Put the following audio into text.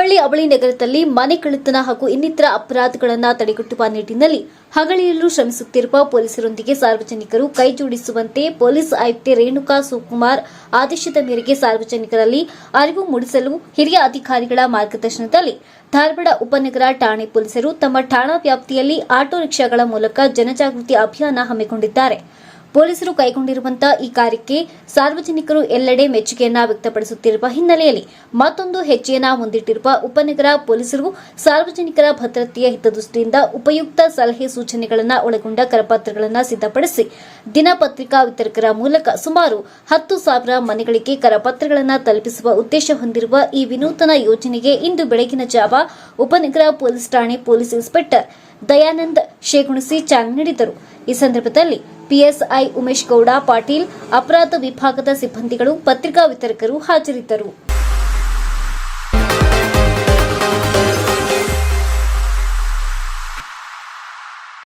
ಹಾವಳಿ ನಗರದಲ್ಲಿ ಮನೆ ಕಳ್ಳತನ ಹಾಗೂ ಇನ್ನಿತರ ಅಪರಾಧಗಳನ್ನು ತಡೆಗಟ್ಟುವ ನಿಟ್ಟಿನಲ್ಲಿ ಹಗಲಿಯಲ್ಲೂ ಶ್ರಮಿಸುತ್ತಿರುವ ಪೊಲೀಸರೊಂದಿಗೆ ಸಾರ್ವಜನಿಕರು ಕೈಜೋಡಿಸುವಂತೆ ಪೊಲೀಸ್ ಆಯುಕ್ತೆ ರೇಣುಕಾ ಸುಕುಮಾರ್ ಆದೇಶದ ಮೇರೆಗೆ ಸಾರ್ವಜನಿಕರಲ್ಲಿ ಅರಿವು ಮೂಡಿಸಲು ಹಿರಿಯ ಅಧಿಕಾರಿಗಳ ಮಾರ್ಗದರ್ಶನದಲ್ಲಿ ಧಾರವಾಡ ಉಪನಗರ ಠಾಣೆ ಪೊಲೀಸರು ತಮ್ಮ ಠಾಣಾ ವ್ಯಾಪ್ತಿಯಲ್ಲಿ ಆಟೋ ರಿಕ್ಷಾಗಳ ಮೂಲಕ ಜನಜಾಗೃತಿ ಅಭಿಯಾನ ಹಮ್ಮಿಕೊಂಡಿದ್ದಾರೆ. ಪೊಲೀಸರು ಕೈಗೊಂಡಿರುವಂತಹ ಈ ಕಾರ್ಯಕ್ಕೆ ಸಾರ್ವಜನಿಕರು ಎಲ್ಲೆಡೆ ಮೆಚ್ಚುಗೆಯನ್ನ ವ್ಯಕ್ತಪಡಿಸುತ್ತಿರುವ ಹಿನ್ನೆಲೆಯಲ್ಲಿ ಮತ್ತೊಂದು ಹೆಜ್ಜೆಯನ್ನ ಮುಂದಿಟ್ಟಿರುವ ಉಪನಗರ ಪೊಲೀಸರು ಸಾರ್ವಜನಿಕರ ಭದ್ರತೆಯ ಹಿತದೃಷ್ಟಿಯಿಂದ ಉಪಯುಕ್ತ ಸಲಹೆ ಸೂಚನೆಗಳನ್ನು ಒಳಗೊಂಡ ಕರಪತ್ರಗಳನ್ನು ಸಿದ್ಧಪಡಿಸಿ ದಿನಪತ್ರಿಕಾ ವಿತರಕರ ಮೂಲಕ ಸುಮಾರು ಹತ್ತು ಸಾವಿರ ಮನೆಗಳಿಗೆ ಕರಪತ್ರಗಳನ್ನು ತಲುಪಿಸುವ ಉದ್ದೇಶ ಹೊಂದಿರುವ ಈ ವಿನೂತನ ಯೋಜನೆಗೆ ಇಂದು ಬೆಳಗಿನ ಜಾವ ಉಪನಗರ ಪೊಲೀಸ್ ಠಾಣೆ ಪೊಲೀಸ್ ಇನ್ಸ್ಪೆಕ್ಟರ್ ದಯಾನಂದ್ ಶೇಗುಣಿಸಿ ಚಾಲನೆ ನೀಡಿದರು. ಈ ಸಂದರ್ಭದಲ್ಲಿ ಪಿಎಸ್ಐ ಉಮೇಶ್ ಗೌಡ ಪಾಟೀಲ್ ಅಪರಾಧ ವಿಭಾಗದ ಸಿಬ್ಬಂದಿಗಳು ಪತ್ರಿಕಾ ವಿತರಕರು ಹಾಜರಿದ್ದರು.